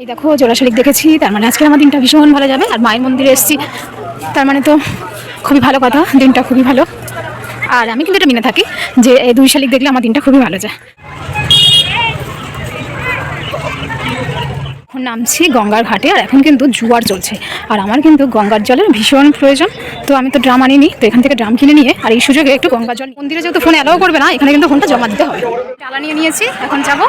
এই দেখো জোড়া শালিক দেখেছি। তার মানে আজকে আমার দিনটা ভীষণ ভালো যাবে। আর মায়ের মন্দিরে এসেছি। তার মানে তো খুবই ভালো কথা, দিনটা খুবই ভালো। আর আমি কিন্তু এটা মেনে থাকি যে এই দুই শালিক দেখলে আমার দিনটা খুবই ভালো যায়। এখন নামছি গঙ্গার ঘাটে আর এখন কিন্তু জোয়ার চলছে। আর আমার কিন্তু গঙ্গার জলের ভীষণ প্রয়োজন। তো আমি তো ড্রাম আনিনি তো এখান থেকে ড্রাম কিনে নিয়ে আর এই সুযোগে একটু গঙ্গার জল মন্দিরে যেহেতু ফোন অ্যালাউ করবে না এখানে কিন্তু ফোনটা জমা দিতে হবে। ডালা নিয়ে নিয়েছি এখন যাব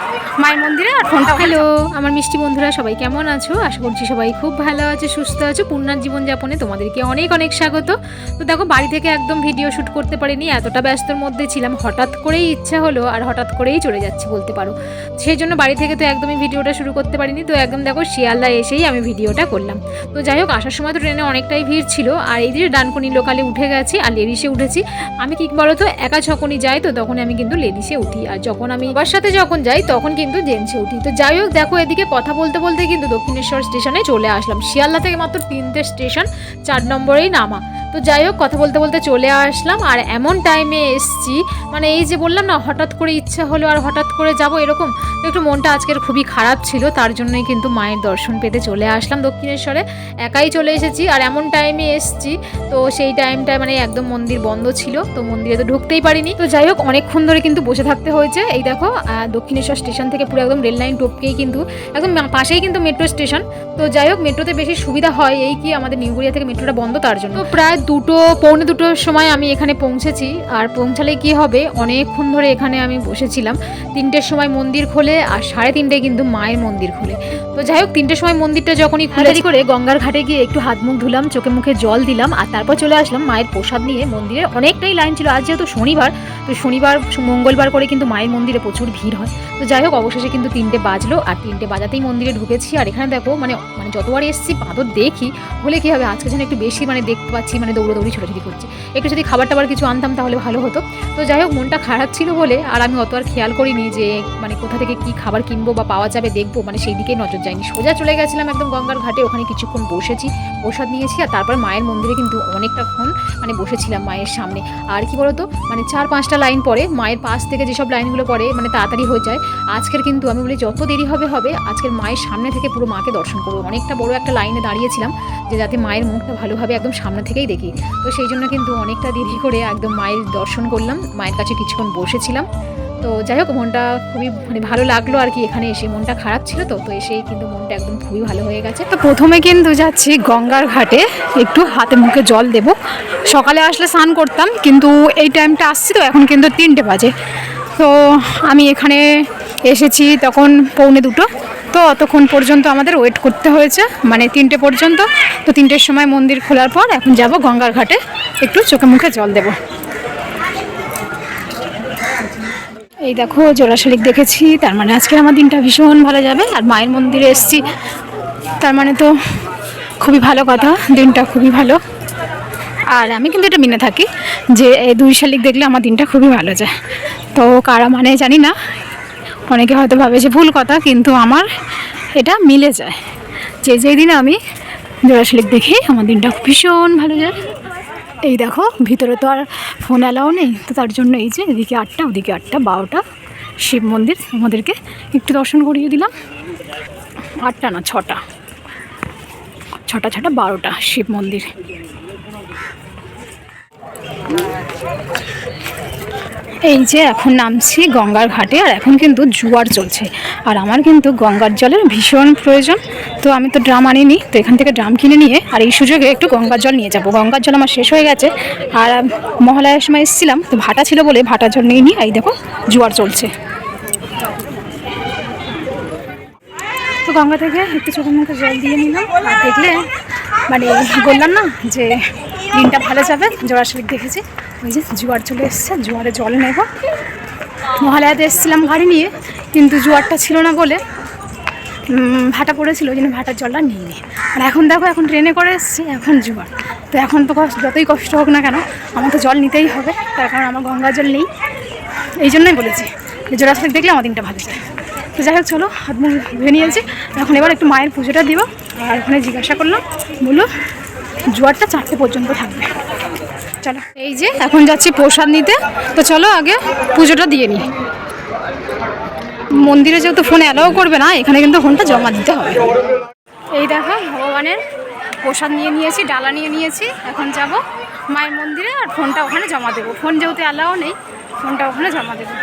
মায়ের মন্দিরে আর ফোনটা হ্যালো আমার মিষ্টি বন্ধুরা সবাই কেমন আছো? আশা করছি সবাই খুব ভালো আছে সুস্থ আছো। পূর্ণার জীবনযাপনে তোমাদেরকে অনেক অনেক স্বাগত। তো দেখো বাড়ি থেকে একদম ভিডিও শ্যুট করতে পারিনি এতটা ব্যস্তর মধ্যে ছিলাম। হঠাৎ করেই ইচ্ছা হলো আর হঠাৎ করেই চলে যাচ্ছি বলতে পারো। সেই জন্য বাড়ি থেকে তো একদমই ভিডিওটা শুরু করতে পারিনি তো একদম দেখো শিয়ালদা এসেই আমি ভিডিওটা করলাম। তো যাই হোক, আসার সময় তো ট্রেনে অনেকটাই ভিড় ছিল। আর এই যে ডানকুনি লোকালে উঠে গেছি আর লেডিসে উঠেছি, আমি কি বলো তো একা যখনই যাই তো তখন আমি কিন্তু লেডিসে উঠি। আর যখন আমি বাবার সাথে যখন যাই, তখন কিন্তু জেন্টসে উঠি। তো যাই হোক, দেখো এদিকে কথা বলতে বলতে কিন্তু দক্ষিণেশ্বর স্টেশনে চলে আসলাম। শিয়ালদা থেকে মাত্র তিনটে স্টেশন, চার নম্বরেই নামা। তো যাই হোক, কথা বলতে বলতে চলে আসলাম আর এমন টাইমে এসছি। মানে এই যে বললাম না, হঠাৎ করে ইচ্ছা হলো আর হঠাৎ করে যাব এরকম, তো একটু মনটা আজকের খুবই খারাপ ছিল, তার জন্যই কিন্তু মায়ের দর্শন পেতে চলে আসলাম দক্ষিণেশ্বরে। একাই চলে এসেছি আর এমন টাইমে এসছি, তো সেই টাইমটায় মানে একদম মন্দির বন্ধ ছিল, তো মন্দিরে তো ঢুকতেই পারিনি। তো যাই হোক, অনেকক্ষণ ধরে কিন্তু বসে থাকতে হয়েছে। এই দেখো দক্ষিণেশ্বর স্টেশন থেকে পুরো একদম রেল লাইন টপকেই কিন্তু, একদম পাশেই কিন্তু মেট্রো স্টেশন তো যাই হোক মেট্রোতে বেশি সুবিধা হয় এই কি আমাদের নিউগড়িয়া থেকে মেট্রোটা বন্ধ তার জন্য। প্রায় দুটো, পৌনে দুটোর সময় আমি এখানে পৌঁছেছি। আর পৌঁছালে কি হবে? অনেকক্ষণ ধরে এখানে আমি বসেছিলাম। তিনটের সময় মন্দির খোলে আর সাড়ে তিনটে কিন্তু মায়ের মন্দির খোলে। তো যাই হোক, তিনটের সময় মন্দিরটা যখনই খুলে করে গঙ্গার ঘাটে গিয়ে একটু হাত মুখ ধুলাম, চোখে মুখে জল দিলাম, আর তারপর চলে আসলাম মায়ের প্রসাদ নিয়ে মন্দিরে অনেকটাই লাইন ছিল। আজ যেহেতু শনিবার, তো শনিবার, মঙ্গলবার করে কিন্তু মায়ের মন্দিরে প্রচুর ভিড় হয়। তো যাই হোক, অবশেষে কিন্তু তিনটে বাজলো, আর তিনটে বাজাতেই মন্দিরে ঢুকেছি। আর এখানে দেখো মানে মানে যতবার এসেছি, বাঁদর দেখি। হলে কি হবে, আজকে যেন একটু বেশি মানে দেখতে পাচ্ছি মানে দৌড়োদৌড়ি ছোটাছুটি করছে। একটু যদি খাবার টাবার কিছু আনতাম, তাহলে ভালো হতো। তো যাই হোক, মনটা খারাপ ছিল বলে, আর আমি অত আর খেয়াল করিনি যে মানে কোথা থেকে কি খাবার কিনবো বা পাওয়া যাবে, দেখব মানে সেই দিকে নজর যায়নি সোজা চলে গেছিলাম একদম গঙ্গার ঘাটে, ওখানে কিছুক্ষণ বসেছি, প্রসাদ নিয়েছি আর তারপর মায়ের মন্দিরে কিন্তু অনেকটাক্ষণ মানে বসেছিলাম মায়ের সামনে। আর কি বলতো মানে চার পাঁচটা লাইন পরে মায়ের পাশ থেকে যেসব লাইনগুলো পড়ে মানে তাড়াতাড়ি হয়ে যায়। আজকের কিন্তু আমি বলি যত দেরি হবে হবে, আজকের মায়ের সামনে থেকে পুরো মাকে দর্শন করব। অনেকটা বড় একটা লাইনে দাঁড়িয়েছিলাম যে যাতে মায়ের মুখটা ভালোভাবে একদম সামনে থেকেই দেখি। তো সেই জন্য কিন্তু অনেকটা দেরি করে একদম মায়ের দর্শন করলাম, মায়ের কাছে কিছুক্ষণ বসেছিলাম। তো যাই হোক, মনটা খুবই মানে ভালো লাগল আর কি। এখানে এসে মনটা খারাপ ছিল তো তো এসেই কিন্তু মনটা একদম খুবই ভালো হয়ে গেছে। তো প্রথমে কিন্তু যাচ্ছি গঙ্গার ঘাটে, একটু হাতে মুখে জল দেব। সকালে আসলে স্নান করতাম, কিন্তু এই টাইমটা আসছি তো, এখন কিন্তু তিনটে বাজে। তো আমি এখানে এসেছি তখন পৌনে দুটো। তো অতক্ষণ পর্যন্ত আমাদের ওয়েট করতে হয়েছে মানে তিনটে পর্যন্ত। তো তিনটের সময় মন্দির খোলার পর এখন যাব গঙ্গার ঘাটে, একটু চোখে মুখে জল দেব। এই দেখো জোড়া শালিক দেখেছি। তার মানে আজকে আমার দিনটা ভীষণ ভালো যাবে। আর মায়ের মন্দিরে এসেছি। তার মানে তো খুবই ভালো কথা, দিনটা খুবই ভালো। আর আমি কিন্তু এটা মেনে থাকি যে এই দুই শালিক দেখলে আমার দিনটা খুবই ভালো যায়। তো কারা মানে জানি না। অনেকে হয়তো ভাবে যে ভুল কথা, কিন্তু আমার এটা মিলে যায়। যে যেই দিনে আমি জোড়া শালিক দেখি, আমার দিনটা ভীষণ ভালো যায়। এই দেখো, ভিতরে তো আর ফোন অ্যালাও নেই, তো তার জন্য এই যে এদিকে আটটা, ওদিকে আটটা, বারোটা, শিব মন্দির, আমাদেরকে একটু দর্শন করিয়ে দিলাম। আটটা না, ছটা। ছটা ছটা, বারোটা, শিব মন্দির। এই যে এখন নামছি গঙ্গার ঘাটে, আর এখন কিন্তু জোয়ার চলছে। আর আমার কিন্তু গঙ্গার জলের ভীষণ প্রয়োজন। তো আমি তো ড্রাম আনিনি, তো এখান থেকে ড্রাম কিনে নিয়ে আর এই সুযোগে একটু গঙ্গার জল নিয়ে যাব। গঙ্গার জল আমার শেষ হয়ে গেছে। আর মহালয়ার সময় এসেছিলাম, তো ভাটা ছিল বলে ভাটা জল নিয়ে নিই এই দেখো, জোয়ার চলছে। তো গঙ্গা থেকে একটু চোখের মুখে জল দিয়ে নিলাম, আর দেখলে মানে বললাম না যে দিনটা ভালো যাবে, জোয়ার শালিক দেখেছি। ওই যে জোয়ার চলে এসছে, জোয়ারে জল নেব। মহালয়াতে এসেছিলাম গাড়ি নিয়ে, কিন্তু জোয়ারটা ছিল না বলে ভাটা পড়েছিল, ওই জন্য ভাটার জলটা নিয়ে নিই আর এখন দেখো, এখন ট্রেনে করে এসছি, এখন জোয়ার। তো এখন তো যতই কষ্ট হোক না কেন, আমার তো জল নিতেই হবে, তার কারণ আমার গঙ্গা জল নেই। এই জন্যই বলেছি যে জোড়া শালিক দেখলে আমার দিনটা ভালো যায়। তো যাই হোক, চলো, হাত মুখ ধুয়ে নিয়েছি। এখন এবার একটু মায়ের পুজোটা দিব, আর ওখানে জিজ্ঞাসা করলাম, বলল, জোয়ারটা চারটে পর্যন্ত থাকবে। চলো, এই যে, এখন যাচ্ছি প্রসাদ নিতে। তো চলো, আগে পুজোটা দিয়ে নিই। মন্দিরে যেহেতু ফোন অ্যালাও করবে না এখানে কিন্তু ফোনটা জমা দিতে হবে। এই দেখো ভগবানের প্রসাদ নিয়ে নিয়েছি ডালা নিয়ে নিয়েছি এখন যাব মায়ের মন্দিরে আর ফোনটা ওখানে জমা দেবো। ফোন যেহেতু অ্যালাও নেই ফোনটা ওখানে জমা দেবো।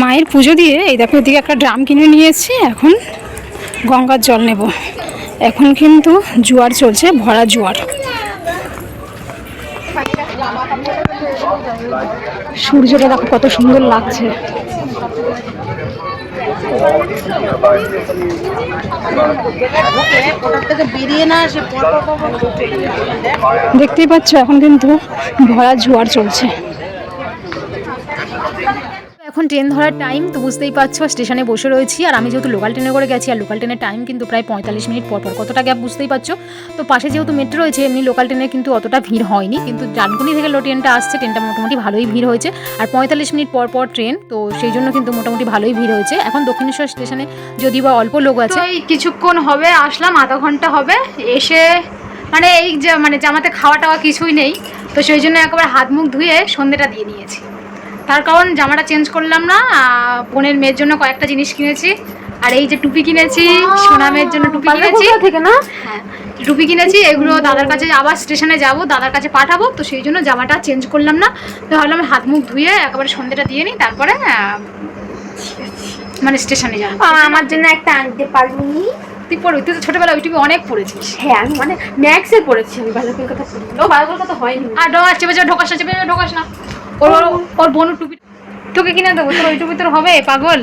মায়ের পুজো দিয়ে এই দেখো এদিকে একটা ড্রাম কিনে নিয়েছি এখন গঙ্গার জল নেব। এখন কিন্তু জোয়ার চলছে ভরা জোয়ার। সূর্যটা দেখো কত সুন্দর লাগছে। দেখতেই পাচ্ছ এখন কিন্তু ভরা জোয়ার চলছে এখন ট্রেন ধরার টাইম তো বুঝতেই পারছ স্টেশনে বসে রয়েছি। আর আমি যেহেতু লোকাল ট্রেনে করে গেছি আর লোকাল ট্রেনের টাইম কিন্তু প্রায় পঁয়তাল্লিশ মিনিট পর পর। কতটা গ্যাপ বুঝতেই পারছ? তো পাশে যেহেতু মেট্রো রয়েছে এমনি লোকাল ট্রেনে কিন্তু অতটা ভিড় হয়নি। কিন্তু ডানকুনি থেকে লো ট্রেনটা আসছে ট্রেনটা মোটামুটি ভালোই ভিড় হয়েছে। আর পঁয়তাল্লিশ মিনিট পর পর ট্রেন তো সেই জন্য কিন্তু মোটামুটি ভালোই ভিড় হয়েছে। এখন দক্ষিণেশ্বর স্টেশনে যদি বা অল্প লোক আছে এই কিছুক্ষণ হবে আসলাম আধা ঘণ্টা হবে। এসে মানে এই যে মানে জামাতে খাওয়া টাওয়া কিছুই নেই। তো সেই জন্য একবার হাত মুখ ধুয়ে সন্ধ্যেটা দিয়ে নিয়েছি তার কারণ জামাটা চেঞ্জ করলাম না বোনের মেয়ের জন্য কয়েকটা জিনিস কিনেছি। আর এই যে টুপি কিনেছি সোনা মেয়ের জন্য টুপি কিনেছি। থেকে না? হ্যাঁ টুপি কিনেছি এগুলো দাদার কাছে আবার স্টেশনে যাব দাদার কাছে পাঠাবো তো সেই জন্য জামাটা চেঞ্জ করলাম না। তো ভাবলাম হাত মুখ ধুয়ে একেবারে সন্ধ্যেটা দিয়ে নিই তারপরে মানে স্টেশনে যাব। আমার জন্য একটা আনতে পারবি? তুই পড়বি তুই তো ছোটবেলা ওই টুপি অনেক পড়েছিস হ্যাঁ আমি মানে ম্যাক্সে পড়েছি আমি ভালো করে কথা পড়ি ও ভালো করে কথা হয়নি। আর ঢোকাস চেপে চেপে ঢোকাস না চেপে ঢোকাস না। ওর বোন টুপি তোকে কিনে দেবো তোর ওই টুপি তোর হবে পাগল।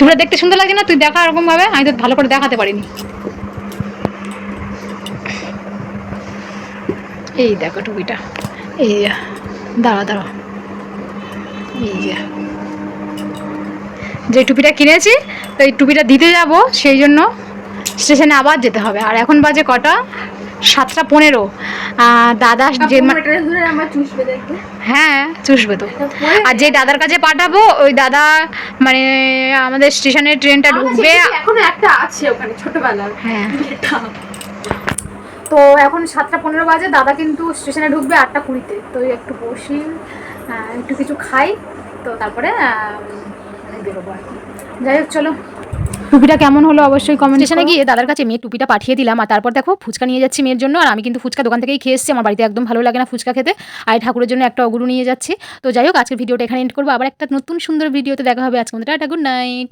তোমরা দেখতে সুন্দর লাগছে না? তুই দেখা এরকম ভাবে আমি তো ভালো করে দেখাতে পারিনি। এই দেখো টুপিটা। এই দাঁড়া দাঁড়া। এই যে। যে টুপিটা কিনেছি তো এই টুপিটা দিতে যাব সেই জন্য স্টেশনে আবার যেতে হবে। আর এখন বাজে কটা? সাতটা পনেরো। দাদা যে হ্যাঁ চুষবে তো। আর যে দাদার কাছে পাঠাবো ওই দাদা মানে আমাদের স্টেশনে ট্রেনটা ঢুকবে। এখনও একটা আছে ওখানে ছোটবেলার। হ্যাঁ। তো এখন সাতটা পনেরো বাজে দাদা কিন্তু স্টেশনে ঢুকবে আটটা কুড়িতে। তো একটু বসি একটু কিছু খাই তো তারপরে আহ, বেরোবো আর কি। যাই হোক চলো। টুপিটা কেমন হলো অবশ্যই কমেন্ট সেখানে গিয়ে দাদার কাছে মেয়ে টুপিটা পাঠিয়ে দিলাম আর তারপর দেখো ফুচকা নিয়ে যাচ্ছি মেয়ের জন্য আর আমি কিন্তু ফুচকা দোকান থেকেই খেয়ে এসেছি। আমার বাড়িতে একদম ভালো লাগে না ফুচকা খেতে। আর ঠাকুরের জন্য একটা অগুরু নিয়ে যাচ্ছি। তো যাই হোক আজকের ভিডিওটা এখানে এন্ড করব। আবার একটা নতুন সুন্দর ভিডিওতে দেখা হবে। আজকে টাটা গুড নাইট